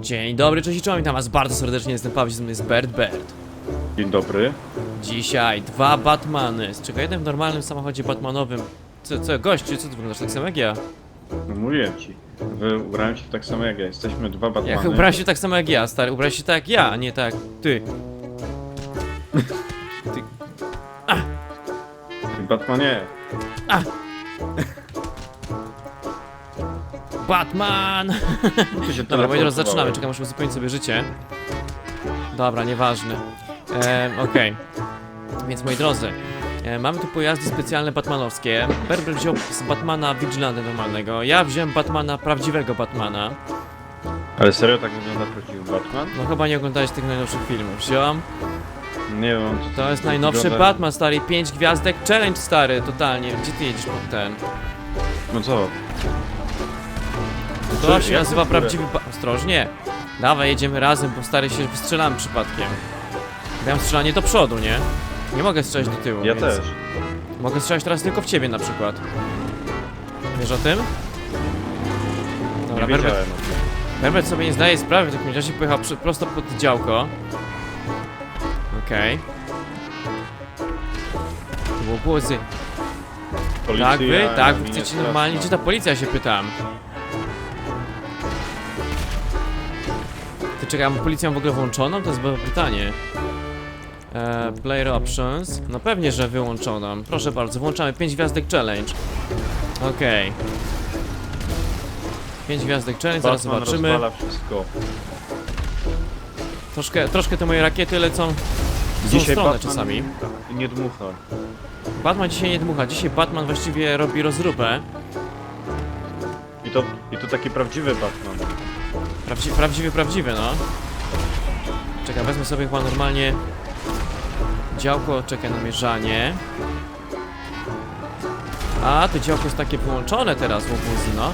Dzień dobry, cześć i czołem, witam was bardzo serdecznie, jestem Paweł, z jest Bert Bert. Dzień dobry. Dzisiaj dwa Batmany, z czego jeden w normalnym samochodzie Batmanowym. Co, co, gościu, co ty wyglądasz tak samo jak ja? No mówiłem ci. Wy ubrałem się tak samo jak ja. Jesteśmy dwa Batmany. Ja ubrałem się tak samo jak ja, stary, ubrałeś się tak jak ja, a nie tak jak ty. Batmanie. Batman! Dobra, moi drodzy, zaczynamy, czekam, muszę uzupełnić sobie życie. Dobra, nieważne. Ehm, okej. Więc moi drodzy, e, mamy tu pojazdy specjalne batmanowskie. Berber wziął z Batmana Vigilante normalnego, ja wziąłem Batmana, prawdziwego Batmana. Ale serio tak wygląda prawdziwy Batman? No chyba nie oglądałeś tych najnowszych filmów. Wziąłem, Nie wiem. to jest najnowszy wygląda- Batman, stary, 5 gwiazdek, challenge stary, totalnie. Gdzie ty jedziesz pod ten? No co? To się nazywa prawdziwy ba- Ostrożnie. Dawaj, jedziemy razem, bo stary się wystrzelamy przypadkiem. Mam strzelanie do przodu, nie? Nie mogę strzelać do tyłu. Ja więc też. Mogę strzelać teraz tylko w ciebie na przykład. Wiesz o tym? Dobra, Nie wiedziałem. Berbet sobie nie zdaje sprawy, w takim razie pojechał przy, prosto pod działko. Okej. To było głozy. Policja, Tak wy? Tak, wy chcecie normalnie? Gdzie ta policja się pytam? Ty mam policję w ogóle włączoną? To jest chyba pytanie. E, player options. No pewnie, że wyłączoną. Proszę bardzo, włączamy 5 gwiazdek challenge. Okej. 5 gwiazdek challenge, zaraz Batman zobaczymy. rozwala wszystko. Troszkę, troszkę te moje rakiety lecą w złą stronę czasami. nie dmucha. Batman dzisiaj nie dmucha, dzisiaj Batman właściwie robi rozróbę. I to, I to taki prawdziwy Batman. Prawdzi prawdziwy, prawdziwy, no. Czekaj, wezmę sobie chyba normalnie działko, czekaj, namierzanie. A, to działko jest takie wyłączone teraz w no.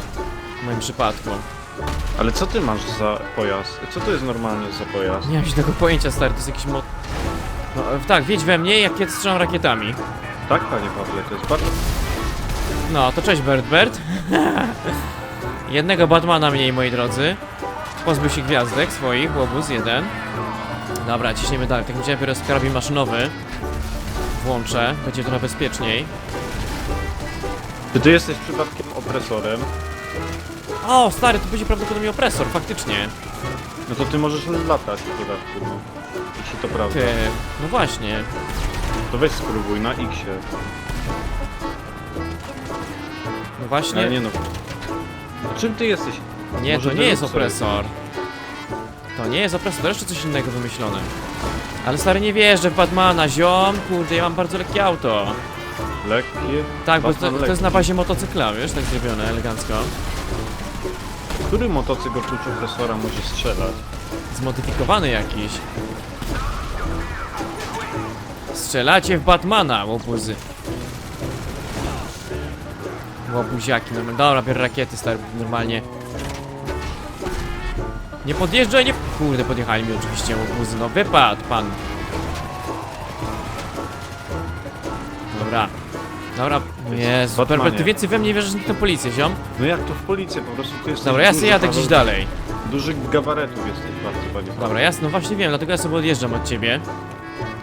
W moim przypadku. Ale co ty masz za pojazd? Co to jest normalnie za pojazd? Nie mam się tego pojęcia, stary, to jest jakiś mod... No, tak, wiedź we mnie, jak ja strzelam rakietami. Tak, panie Pawle, to jest Batman. No, to cześć Bert Bert. Jednego Batmana mniej, moi drodzy. Pozbył się gwiazdek swoich, łobuz jeden. Dobra, ciśniemy dalej. Tak będzie biorę karabin maszynowy. Włączę, będzie trochę bezpieczniej. Czy ty jesteś przypadkiem opresorem? O, stary, to będzie prawdopodobnie opresor, faktycznie. No to ty możesz latać w dodatku, no. Jeśli to prawda. Ty, no właśnie. To weź spróbuj na X-ie. No właśnie. Ale nie no. Czym ty jesteś? Nie, to nie jest opresor. To nie jest opresor, to jeszcze coś innego wymyślone. Ale stary, nie wierzę w Batmana, ziom. Kurde, ja mam bardzo lekkie auto. Lekkie? Tak, bo to, to jest na bazie motocykla, wiesz, tak zrobione, elegancko. Który motocykl oprócz opresora może strzelać? Zmodyfikowany jakiś. Strzelacie w Batmana, łobuzy. Łobuziaki, no dobra, biorę rakiety, stary, normalnie. Nie podjeżdżaj, nie... Kurde, podjechali mi oczywiście łobuzy, no wypadł pan. Dobra. Dobra, Jezu, Batmanie. Ty więcej we mnie wierzysz niż na policję, ziom? No jak to w policji, po prostu ty jesteś Dobra, ja sobie jadę gdzieś dalej. Dużych gabaretów jesteś bardzo, panie Paweł. Dobra, jasno, właśnie wiem, dlatego ja sobie odjeżdżam od ciebie.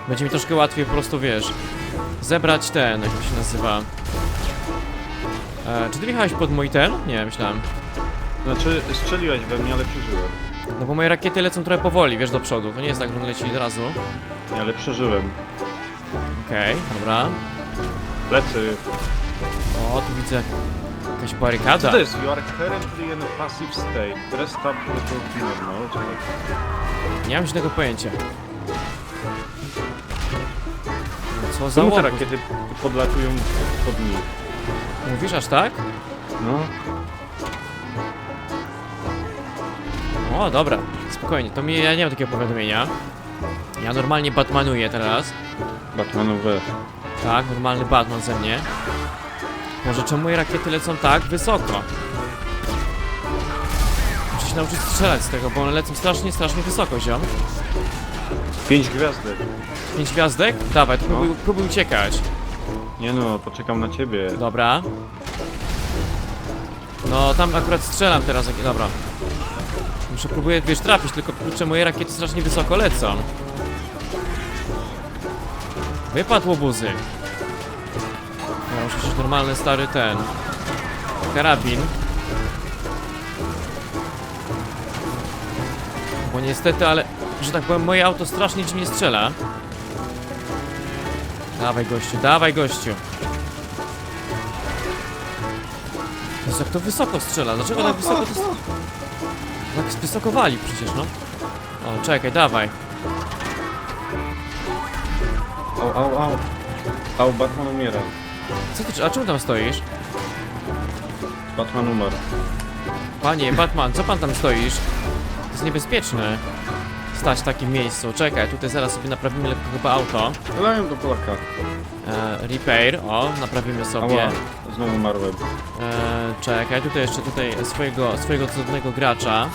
Będzie mi troszkę łatwiej po prostu, wiesz, zebrać ten, jak to się nazywa. E, czy ty wjechałeś pod mój ten? Nie, myślałem. Znaczy, strzeliłeś we mnie, ale przeżyłem. No bo moje rakiety lecą trochę powoli, wiesz, do przodu. To nie jest tak, że one leci od razu. Nie, ale przeżyłem. Okej, dobra. Lecy. O, tu widzę jakaś Co barykada. to jest? You are currently in a passive state. Press tab to the normal. Czekaj. Nie mam żadnego pojęcia. No, Co za Czemu te rakiety podlatują pod nich? Mówisz aż tak? No. O, dobra, spokojnie, to mi, ja nie mam takiego powiadomienia. Ja normalnie Batmanuję teraz. Batmanowe. Tak, normalny Batman ze mnie. Może czemu moje rakiety lecą tak wysoko? Muszę się nauczyć strzelać z tego, bo one lecą strasznie, strasznie wysoko, ziom. Pięć gwiazdek. Pięć gwiazdek? Dawaj, to No. próbuj, próbuj uciekać. Nie no, poczekam na ciebie. Dobra. No, tam akurat strzelam teraz, jak- dobra. Muszę próbuję, wiesz, trafić, tylko kurczę, moje rakiety strasznie wysoko lecą. Wypadł łobuzy. Ja muszę przecież normalny stary ten. Karabin. Bo niestety, ale, że tak powiem, moje auto strasznie dziwnie strzela. Dawaj gościu, dawaj gościu. Jezu, jak to wysoko strzela? Dlaczego tak wysoko to... Tak wysoko wali przecież, no. O, czekaj, dawaj. Au, au, au. Au, Batman umiera. Co ty, a czemu tam stoisz? Batman umarł. Panie, Batman, co pan tam stoisz? To jest niebezpieczne. Stać w takim miejscu. Czekaj, tutaj zaraz sobie naprawimy lekko chyba auto. Strzelają do Polaka. E, repair, o, naprawimy sobie. Ała, znowu umarłem. E, czekaj, tutaj jeszcze tutaj swojego, swojego cudownego gracza.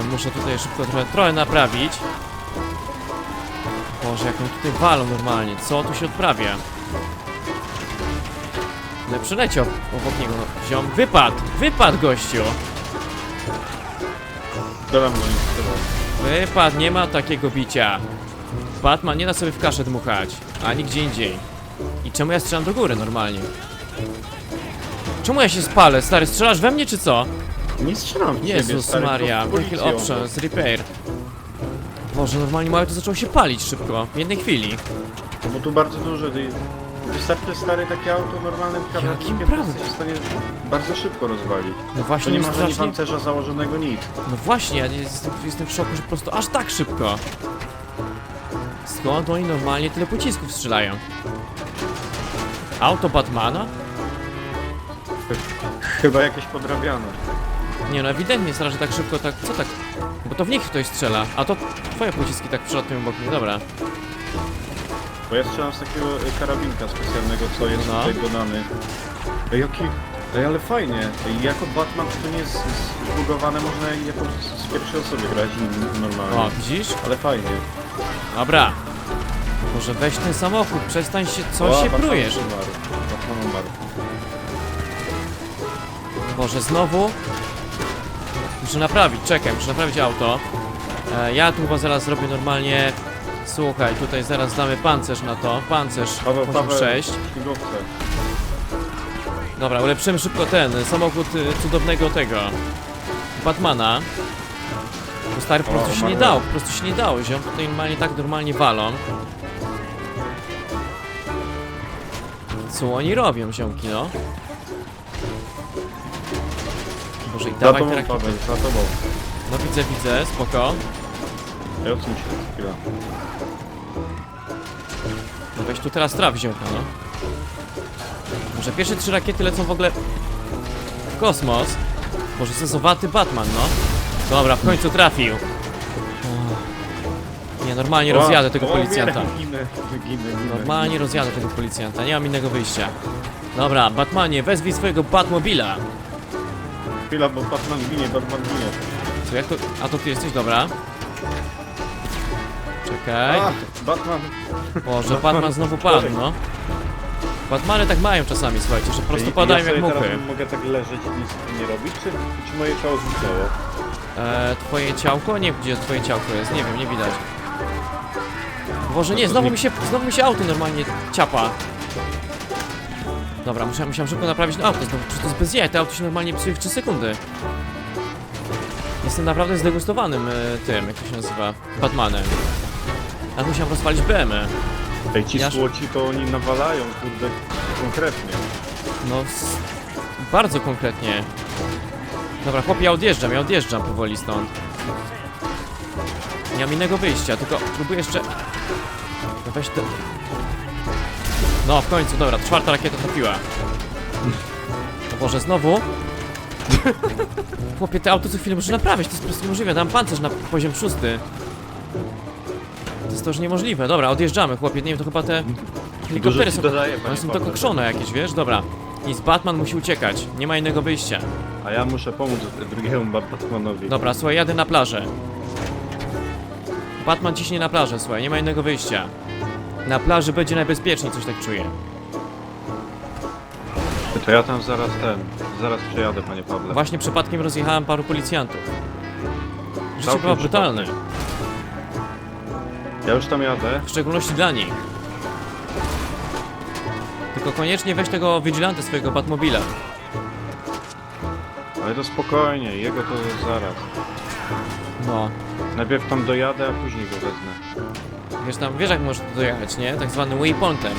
E, muszę tutaj szybko trochę, trochę naprawić. Boże, jak on tutaj walą normalnie. Co tu się odprawia? Ale przyleciał obok niego. No, ziom, wypadł! Wypadł, gościu! Strzelam do nich, Wypadł, nie ma takiego bicia. Batman nie da sobie w kaszę dmuchać, ani gdzie indziej. I czemu ja strzelam do góry normalnie? Czemu ja się spalę? Stary, strzelasz we mnie czy co? Nie strzelam w ciebie, Jezus stary, Maria, z vehicle options, repair. Boże, normalnie moje to zaczęło się palić szybko, w jednej chwili. No Bo tu bardzo dużo. ty- Wystarczy stare takie auto normalnym prawda? jesteś w stanie bardzo szybko rozwalić. No To właśnie, nie ma ani strasznie... pancerza założonego nic. No właśnie, ja nie- jestem, jestem w szoku, że po prostu aż tak szybko. Skąd oni normalnie tyle pocisków strzelają? Auto Batmana? Chyba jakieś podrabiane. Nie no, ewidentnie straży tak szybko, tak, co tak? Bo to w nich ktoś strzela, a to twoje pociski tak przelatują obok mnie, dobra. Bo ja strzelam z takiego y, karabinka specjalnego, co jest No. tutaj dodany. Ej, jaki... Ej, ale fajnie. Ej, jako Batman to nie jest zbugowane, można jako z- z pierwszej osoby grać n- normalnie. O, widzisz? Ale fajnie. Dobra. Może weź ten samochód, przestań się, co O, się Batman prujesz? umarł. Batman umarł. Boże, znowu? Muszę naprawić, czekaj, muszę naprawić auto. E, ja tu chyba zaraz zrobię normalnie... Słuchaj, tutaj zaraz damy pancerz na to, pancerz Paweł, poziom Paweł, 6. śmigłowce. Dobra, ulepszymy szybko ten samochód y, cudownego tego Batmana. Bo stary po O, prostu się nie dało, po prostu się nie dało, ziom tutaj normalnie tak normalnie walą. Co oni robią, ziomki, no? Boże, i Za dawaj tobą, te rakiety. Paweł, za tobą. No widzę, widzę, spoko. Ej, odsuń się chwilę. No weź tu teraz traf, ziomka, no. Może pierwsze trzy rakiety lecą w ogóle w kosmos. Boże, zezowaty Batman, no. Dobra, w końcu trafił. Nie, normalnie rozjadę tego O, policjanta. umieram, Ginę, ginę, ginę. Normalnie rozjadę tego policjanta, nie mam innego wyjścia. Dobra, Batmanie, wezwij swojego Batmobila. Chwila, bo Batman ginie, Batman ginie. Co, jak to... A to ty jesteś, dobra. Czekaj. A, Batman. Boże, Batman znowu padł, no. Batmany tak mają czasami, słuchajcie, że po prostu padają ja jak sobie muchy. teraz mogę tak leżeć i nic nie robić, czy, czy moje ciało zniknęło? E, twoje ciałko? Nie, gdzie twoje ciałko jest? Nie wiem, nie widać. Boże, nie, znowu mi się, znowu mi się auto normalnie ciapa. Dobra, musiałem, musiałem szybko naprawić auto, znowu, to jest bez jaj, to auto się normalnie psuje w 3 sekundy. Jestem naprawdę zdegustowanym e, tym, jak to się nazywa, Batmanem. A musiałem rozwalić BM-ę. Ej, ci Ja- słoci to oni nawalają, kurde, konkretnie. No, s- bardzo konkretnie. Dobra, chłopie, ja odjeżdżam, ja odjeżdżam powoli stąd. Nie mam innego wyjścia, tylko próbuję jeszcze... No weź to... No, w końcu, dobra, czwarta rakieta trafiła. O Boże, znowu? Chłopie, te auto co chwilę muszę naprawiać, to jest po prostu niemożliwe, dam pancerz na poziom szósty. To jest to już niemożliwe. Dobra, odjeżdżamy, chłopie, nie wiem, to chyba te... Helikoptery są... dodaje, One są Pawle. dokokszone jakieś, wiesz? Dobra. Nic, Batman musi uciekać. Nie ma innego wyjścia. A ja muszę pomóc drugiemu Batmanowi. Dobra, słuchaj, jadę na plażę. Batman ciśnie na plażę, słuchaj, nie ma innego wyjścia. Na plaży będzie najbezpieczniej, coś tak czuję. To ja tam zaraz ten, zaraz przejadę, panie Pawle. Właśnie przypadkiem rozjechałem paru policjantów. Życie Całkiem było brutalne. przypadkiem. Ja już tam jadę. W szczególności dla nich. Tylko koniecznie weź tego vigilante swojego Batmobila. Ale to spokojnie, jego to zaraz. No. Najpierw tam dojadę, a później go wezmę. Wiesz tam, wiesz jak możesz tu dojechać, nie? Tak zwanym waypointem.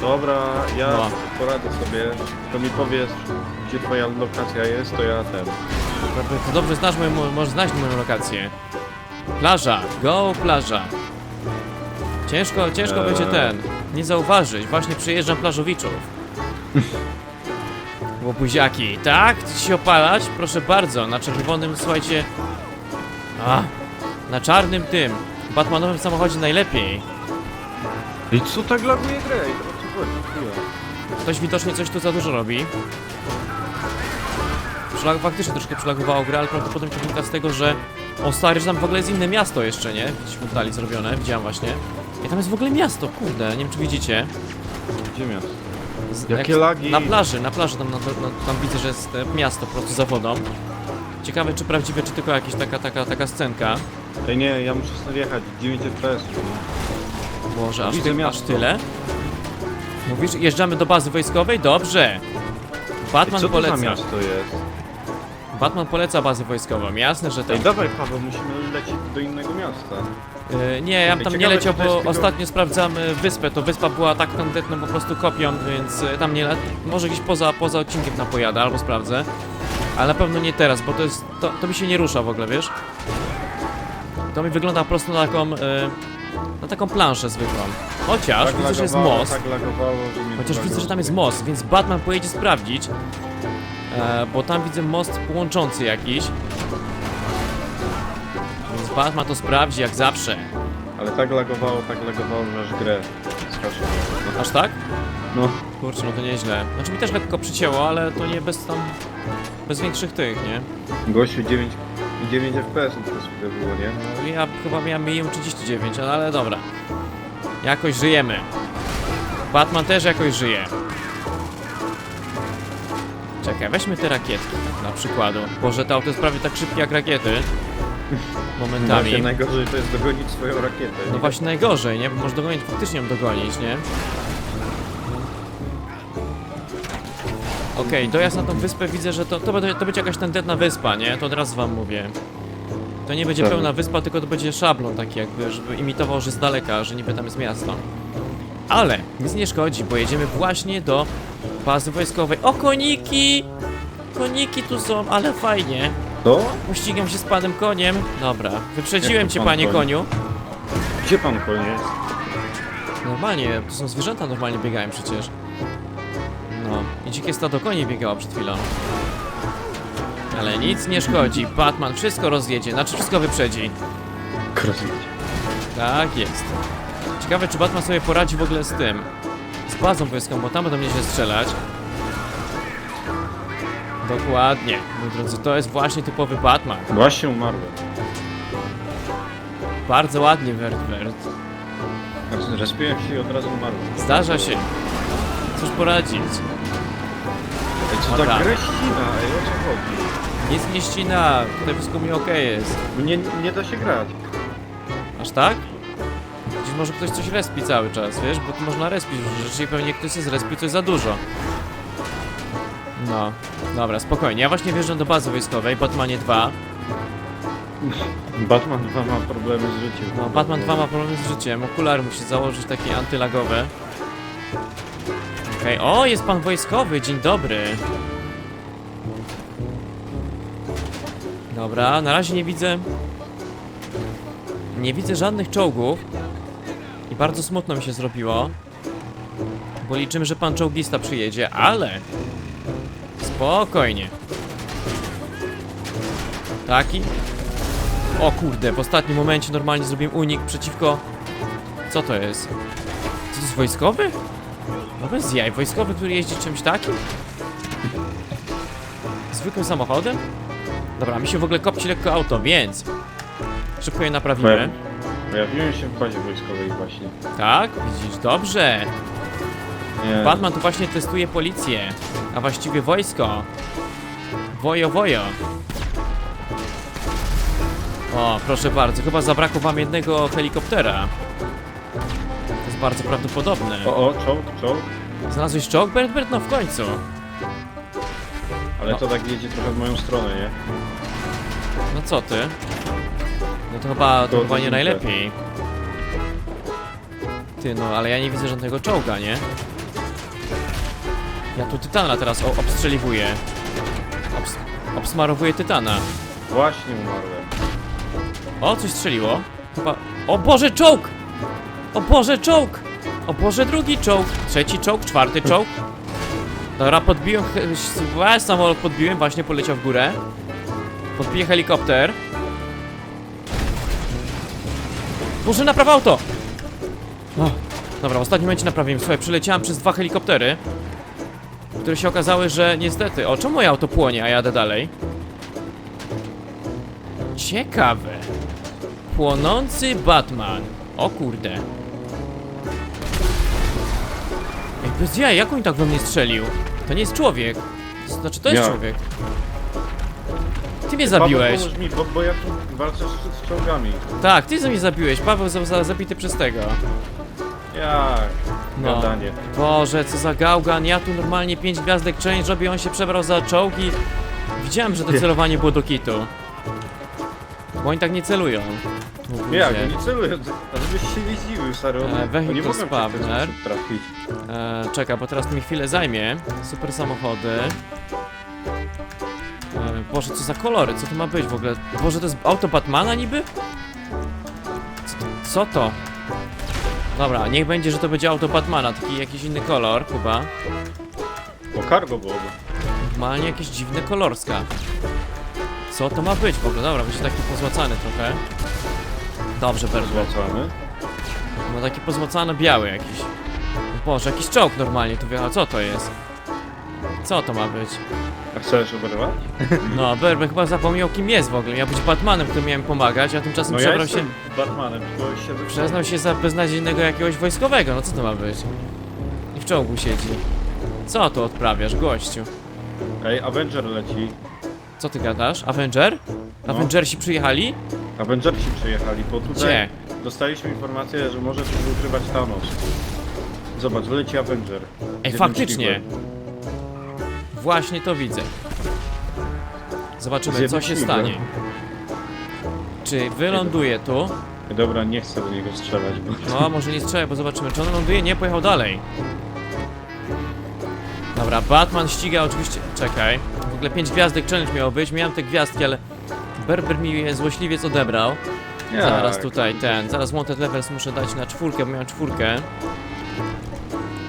Dobra, ja No. poradzę sobie. To mi powiesz, gdzie twoja lokacja jest, to ja ten. To dobrze znasz moją, możesz znać moją lokację. Plaża, go plaża. Ciężko, ciężko Eee. będzie ten, nie zauważyć, właśnie przyjeżdżam plażowiczów. Łobuziaki, tak? Chcecie się opalać? Proszę bardzo, na czerwonym, słuchajcie... A, na czarnym tym, Batmanowym samochodzie najlepiej. I co tak laguje grę? I o co chodzi? Chwila. Ktoś widocznie coś tu za dużo robi. Przylag faktycznie troszkę przylagowało grę, ale prawdopodobnie to wynika z tego, że... O stary, że tam w ogóle jest inne miasto jeszcze, nie? Gdzieś w zrobione, widziałem właśnie. I tam jest w ogóle miasto, kurde, nie wiem czy widzicie. Gdzie miasto? Z, Jakie jak- lagi? Na plaży, na plaży tam, na, na, tam widzę, że jest e, miasto po prostu za wodą. Ciekawe czy prawdziwe, czy tylko jakaś taka, taka, taka scenka. Ej nie, ja muszę stąd jechać. 9 FPS. Boże, aż, Widzę ty, aż miasto. tyle? Mówisz, jeżdżamy do bazy wojskowej? Dobrze. Batman Co to poleca. za miasto jest? Batman poleca bazę wojskową, jasne, że tak. Ej, dawaj Paweł, musimy lecieć do innego miasta. Yy, nie, ja bym tam nie ciekawe, leciał, czy to jest bo tylko- ostatnio sprawdzamy wyspę, to wyspa była tak konkretną po prostu kopią, więc yy, tam nie le... może gdzieś poza, poza odcinkiem tam pojadę, albo sprawdzę. Ale na pewno nie teraz, bo to jest, to, to mi się nie rusza w ogóle, wiesz? To mi wygląda po prostu na taką, na taką planszę zwykłą. Chociaż widzę, że jest lagowało, most. Tak lagowało, że mnie Chociaż widzę, że tam jest most, więc Batman pojedzie sprawdzić. E, bo tam widzę most połączący jakiś. Batman to sprawdzi jak zawsze. Ale tak lagowało, tak lagowało, że aż grę skacze. Aż tak? No, Kurczę, no to nieźle. Znaczy mi też lekko przycięło, ale to nie bez tam... Bez większych tych, nie? gościu 9, 9 FPS to sobie było, nie? No, ja chyba miałem minimum 39, ale, ale dobra. Jakoś żyjemy. Batman też jakoś żyje. Czekaj, weźmy te rakietki, tak na przykładu. Boże, to auto jest prawie tak szybkie jak rakiety. Momentami. Właśnie najgorzej to jest dogonić swoją rakietę. No nie? właśnie najgorzej, nie? Bo może dogonić, faktycznie ją dogonić, nie? Okej, dojazd na tą wyspę widzę, że to, to, będzie, to będzie jakaś tandetna wyspa, nie? To od razu wam mówię. To nie będzie Tak. pełna wyspa, tylko to będzie szablon taki jakby, żeby imitował, że z daleka, że niby tam jest miasto. Ale nic nie szkodzi, bo jedziemy właśnie do bazy wojskowej. O, koniki! Koniki tu są, ale fajnie. To? Uścigam się z panem koniem. Dobra, wyprzedziłem Jak to cię, pan panie koń? koniu. Gdzie pan koń jest? Normalnie, to są zwierzęta normalnie biegają przecież. No, i dzikie stado koni biegało przed chwilą. Ale nic nie szkodzi, Batman wszystko rozjedzie, znaczy wszystko wyprzedzi. Krasnodar. Tak jest. Ciekawe, czy Batman sobie poradzi w ogóle z tym. Z bazą wojskową, bo tam będą nieźle strzelać. Dokładnie, moi drodzy, to jest właśnie typowy Batman. Właśnie umarłem. Bardzo ładnie, Wert Wert. Respiłem się i od razu umarłem. Zdarza się. Cóż poradzić? Ej, co Dobra. tak grę ścina? Ej, o co chodzi? Nic nie ścina, tutaj wszystko mi okej jest. Nie, nie da się grać. Aż tak? Gdzieś może ktoś coś respi cały czas, wiesz? Bo tu można respić różne rzeczy i pewnie ktoś się zrespił coś za dużo. No, dobra, spokojnie. Ja właśnie wjeżdżam do bazy wojskowej, Batmanie 2. Batman 2 ma problemy z życiem. No, Batman 2 ma problemy z życiem, okulary musi założyć takie antylagowe. Okej, o, jest pan wojskowy, dzień dobry. Dobra, na razie nie widzę... Nie widzę żadnych czołgów. I bardzo smutno mi się zrobiło. Bo liczymy, że pan czołgista przyjedzie, ale... Spokojnie. Taki? O kurde, w ostatnim momencie normalnie zrobiłem unik przeciwko... Co to jest? Co to jest wojskowy? No bez jaj, wojskowy, który jeździ czymś takim? Zwykłym samochodem? Dobra, mi się w ogóle kopci lekko auto, więc... Szybko je naprawimy. Pojawiłem się w bazie wojskowej właśnie. Tak, widzisz, dobrze. Nie. Batman tu właśnie testuje policję, a właściwie wojsko. Wojo, wojo. O, proszę bardzo, chyba zabrakło wam jednego helikoptera. To jest bardzo prawdopodobne. O, o, czołg, czołg. Znalazłeś czołg, Bert, Bert? No w końcu. Ale No. to tak jedzie trochę w moją stronę, nie? No co ty? No to chyba, to To chyba nie najlepiej. Ty, no ale ja nie widzę żadnego czołga, nie? Ja tu Tytana teraz o- obstrzeliwuję. Obs obsmarowuję Tytana. Właśnie umarłem. O, coś strzeliło. Chyba... O Boże, czołg! O Boże, czołg! O Boże, drugi czołg! Trzeci czołg, czwarty czołg. Dobra, podbiłem... he- e, Samolot podbiłem, właśnie poleciał w górę. Podbiję helikopter. Boże, napraw auto! O, dobra, w ostatnim momencie naprawiłem. Słuchaj, przyleciałem przez dwa helikoptery, które się okazały, że niestety... O, czemu moje auto płonie, a jadę dalej? Ciekawe. Płonący Batman. O kurde. Ej, bez jaj, jak on tak we mnie strzelił? To nie jest człowiek. To znaczy, to jest Jak? człowiek. Ty mnie zabiłeś. Paweł, pomóż mi, bo, bo ja tu walczę z, z czołgami. Tak, ty mnie zabiłeś. Paweł za, za, zabity przez tego. Jak? No. Gadanie. Boże, co za gałgan. Ja tu normalnie 5 gwiazdek change robię, on się przebrał za czołg i... Widziałem, że to celowanie było do kitu. Bo oni tak nie celują. Tu Jak? ludzie. Nie celuję, a żebyś się nie zdziwił, stary. Oni, E, oni vehicle mogą cię w ten spawner. sposób trafić. E, czeka, bo teraz mi chwilę zajmie. Super samochody. E, Boże, co za kolory? Co to ma być w ogóle? Boże, to jest auto Batmana niby? Co to? Co to? Dobra, niech będzie, że to będzie auto Batmana, taki jakiś inny kolor chyba. O, cargo byłoby. Normalnie jakiś dziwny kolorska. Co to ma być w ogóle? Dobra, będzie taki pozłacany trochę. Dobrze, bardzo. Zwracamy. No taki pozłacany biały jakiś. Boże, jakiś czołg normalnie tu wjechał. Co to jest? Co to ma być? A chcesz oberwać? No, Berber chyba zapomniał kim jest w ogóle. Miał być Batmanem, którym miałem pomagać, a tymczasem No ja przebrał się... jestem Batmanem, tylko siedzę w Przyznał się za beznadziejnego jakiegoś wojskowego. No co to ma być? I w czołgu siedzi. Co tu odprawiasz, gościu? Ej, Avenger leci. Co ty gadasz? Avenger? No. Avengersi przyjechali? Avengersi przyjechali, bo tutaj Gdzie? dostaliśmy informację, że może tu ukrywać Thanos. Zobacz, leci Avenger. Ej, faktycznie. Właśnie to widzę. Zobaczymy, co się stanie. Czy wyląduje tu? Dobra, nie chcę do niego strzelać, bo... No, może nie strzelaj, bo zobaczymy, czy on ląduje. Nie, pojechał dalej. Dobra, Batman ściga oczywiście... Czekaj. W ogóle 5 gwiazdek challenge miało być. Miałem te gwiazdki, ale... Berber mi je złośliwiec odebrał. Jak? Zaraz tutaj ten... Zaraz Wanted Levels muszę dać na czwórkę, bo miałem czwórkę.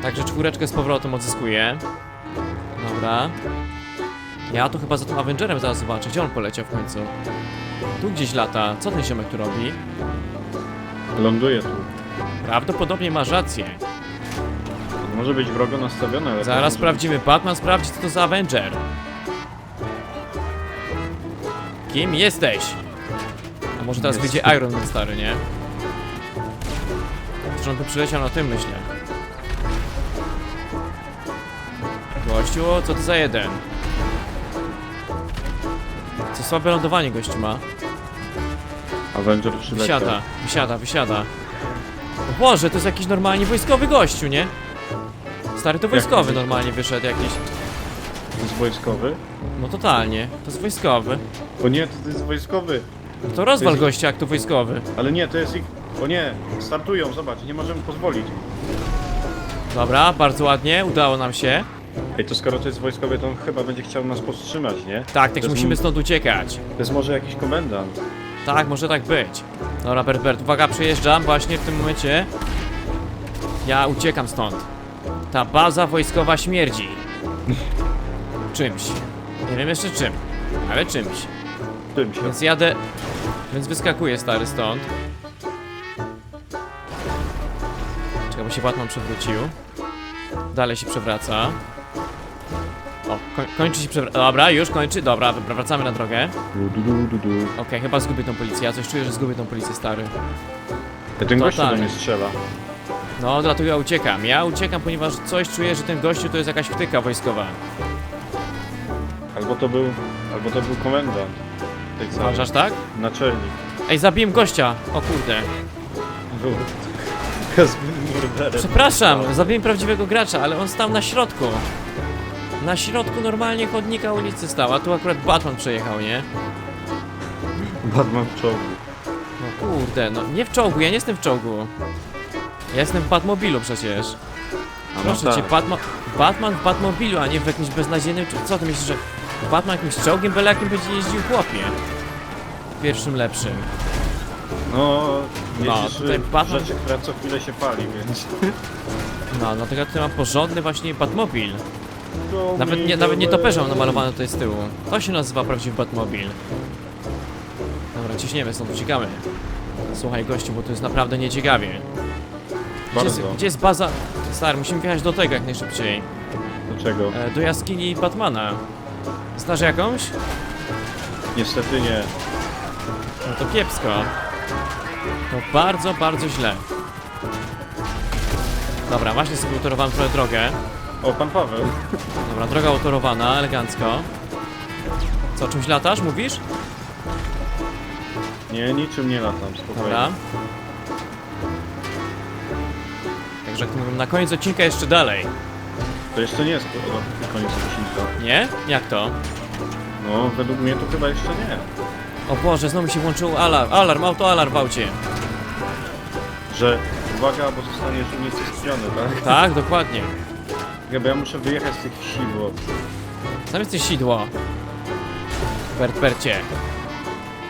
Także czwóreczkę z powrotem odzyskuję. Dobra. Ja to chyba za tym Avengerem zaraz zobaczę. Gdzie on poleciał w końcu? Tu gdzieś lata. Co ten ziomek tu robi? Ląduje tu. Prawdopodobnie masz rację. Może być wrogo nastawione, ale... Zaraz może sprawdzimy. Batman sprawdzi, co to za Avenger. Kim jesteś? A może teraz Jest. wyjdzie Iron Man stary, nie? Że on tu przyleciał na tym, myślę. Gościu, co to za jeden? Co słabe lądowanie gościu ma. Avenger przyleciał. Wysiada, wysiada, wysiada. O Boże, to jest jakiś normalnie wojskowy gościu, nie? Stary, to wojskowy normalnie wyszedł jakiś. Jest wojskowy? No totalnie, to jest wojskowy. O nie, to, to jest wojskowy. No to rozwal jest- gościa jak to wojskowy. Ale nie, to jest ich... O nie, startują, zobacz, nie możemy pozwolić. Dobra, bardzo ładnie, udało nam się. Ej, to skoro to jest wojskowy, to on chyba będzie chciał nas powstrzymać, nie? Tak, To także jest musimy m- stąd uciekać. To jest może jakiś komendant. Tak, może tak być. Dobra, Bert, Bert, uwaga, przejeżdżam właśnie w tym momencie. Ja uciekam stąd. Ta baza wojskowa śmierdzi. Czymś. Nie wiem jeszcze czym, ale czymś. Tym się. Więc jadę. Więc wyskakuję stary stąd. Czekaj, bo się Batman przewrócił. Dalej się przewraca. O, koń, kończy się przewraca. Dobra, już kończy. Dobra, wr- wracamy na drogę. Du, du, du, du. Okej, chyba zgubię tą policję. Ja coś czuję, że zgubię tą policję, stary. Ten gościu do Totalnie. mnie strzela. No, dlatego ja uciekam. Ja uciekam, ponieważ coś czuję, że ten gościu to jest jakaś wtyka wojskowa. Albo to był... Albo to był komendant. tej całej. Uważasz tak? Naczelnik. Ej, zabiłem gościa! O kurde. Był. Z murderem. Przepraszam, zabiłem prawdziwego gracza, ale on stał na środku. Na środku normalnie chodnika ulicy stał, a tu akurat Batman przejechał, nie? Batman w czołgu. No kurde, no nie w czołgu, ja nie jestem w czołgu. Ja jestem w Batmobilu przecież. A Proszę no cię, tak. Batman, Batman w Batmobilu, a nie w jakimś beznadziejnym... Co ty myślisz, że Batman jakimś czołgiem byle jakim będzie jeździł chłopie? Pierwszym lepszym. No, No, tutaj Batman- rzeczy, która co chwilę się pali, więc... No, dlatego ja tutaj mam porządny właśnie Batmobil. Nawet nie, nawet nie toperze mam away. namalowane tutaj z tyłu. To się nazywa prawdziwy Batmobil. Dobra, ciśniemy stąd, uciekamy. Słuchaj gościu, bo to jest naprawdę nieciekawie. Gdzie jest, Bardzo. gdzie jest baza... Stary, musimy wjechać do tego jak najszybciej. Dlaczego? E, do jaskini Batmana. Znasz jakąś? Niestety nie. No to kiepsko. To bardzo, bardzo źle. Dobra, właśnie sobie utorowałem trochę drogę. O, pan Paweł. Dobra, droga utorowana, elegancko. Co, czymś latasz, mówisz? Nie, niczym nie latam, spokojnie. Dobra. Także jak mówią, na koniec odcinka jeszcze dalej. To jeszcze nie jest o, koniec odcinka. Nie? Jak to? No, według mnie to chyba jeszcze nie. O Boże, znowu mi się włączył alarm, alarm, autoalarm w aucie. Że, uwaga, bo zostaniesz unicestwiony, tak? Tak, dokładnie. Bo ja muszę wyjechać z tych wsi, bo... Tam jesteś sidło. Bert, Bercie.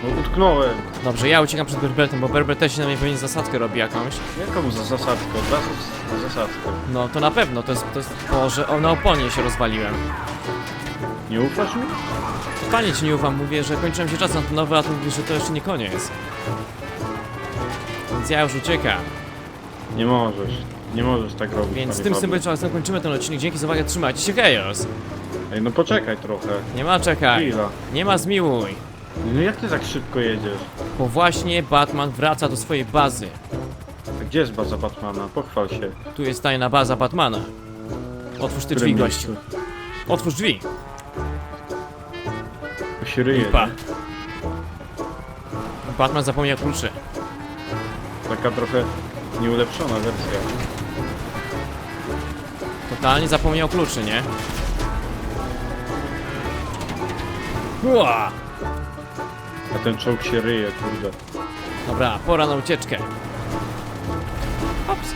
No, utknąłem. Dobrze, ja uciekam przed Berbertem, bo Berbert też się na mnie pewnie zasadkę robi jakąś. Jaką za zasadzkę? Od razu z- zasadzkę. No to na pewno, to jest, to jest Boże, o, na oponie się rozwaliłem. Nie ufasz mi? Panie ci nie ufam, mówię, że kończyłem się czas antenowy, a ty mówisz, że to jeszcze nie koniec. Więc ja już uciekam. Nie możesz. Nie możesz tak robić, Więc z tym Pawle. symbolicznym kończymy ten odcinek. Dzięki za uwagę, trzymajcie się, Chaos. Ej, no poczekaj trochę. Nie ma czekaj. Chwila. Nie ma zmiłuj. No jak ty tak szybko jedziesz? Bo właśnie Batman wraca do swojej bazy. A gdzie jest baza Batmana? Pochwal się. Tu jest tajna baza Batmana. Otwórz te W drzwi, gościu. Otwórz drzwi. Tu się ryje, Lipa. nie? Batman zapomniał kluczy. Taka trochę nieulepszona wersja. Totalnie zapomniał kluczy, nie? Ua! A ten czołg się ryje, kurde. Dobra, pora na ucieczkę. Ops.